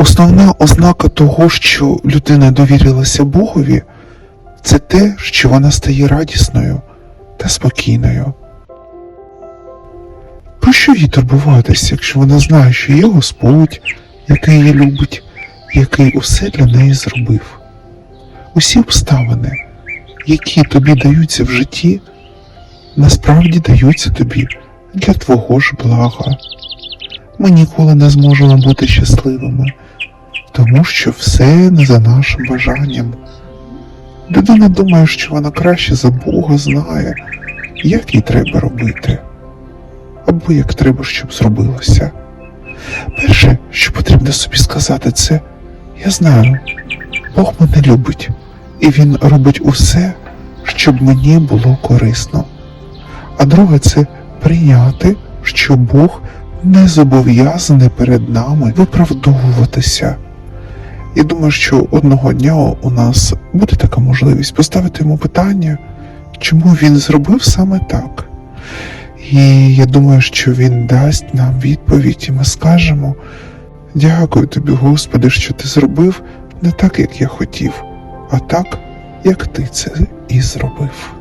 Основна ознака того, що людина довірилася Богові, це те, що вона стає радісною та спокійною. Про що їй турбуватися, якщо вона знає, що є Господь, який її любить, який усе для неї зробив? Усі обставини, які тобі даються в житті, насправді даються тобі для твого ж блага. Ми ніколи не зможемо бути щасливими, тому що все не за нашим бажанням. Людина думає, що вона краще за Бога знає, як їй треба робити, або як треба, щоб зробилося. Перше, що потрібно собі сказати, це я знаю, Бог мене любить, і Він робить усе, щоб мені було корисно. А друге, це прийняти, що Бог не зобов'язаний перед нами виправдовуватися. Я думаю, що одного дня у нас буде така можливість поставити йому питання, чому він зробив саме так. І я думаю, що він дасть нам відповідь, і ми скажемо: Дякую тобі, Господи, що ти зробив не так, як я хотів, а так, як ти це і зробив.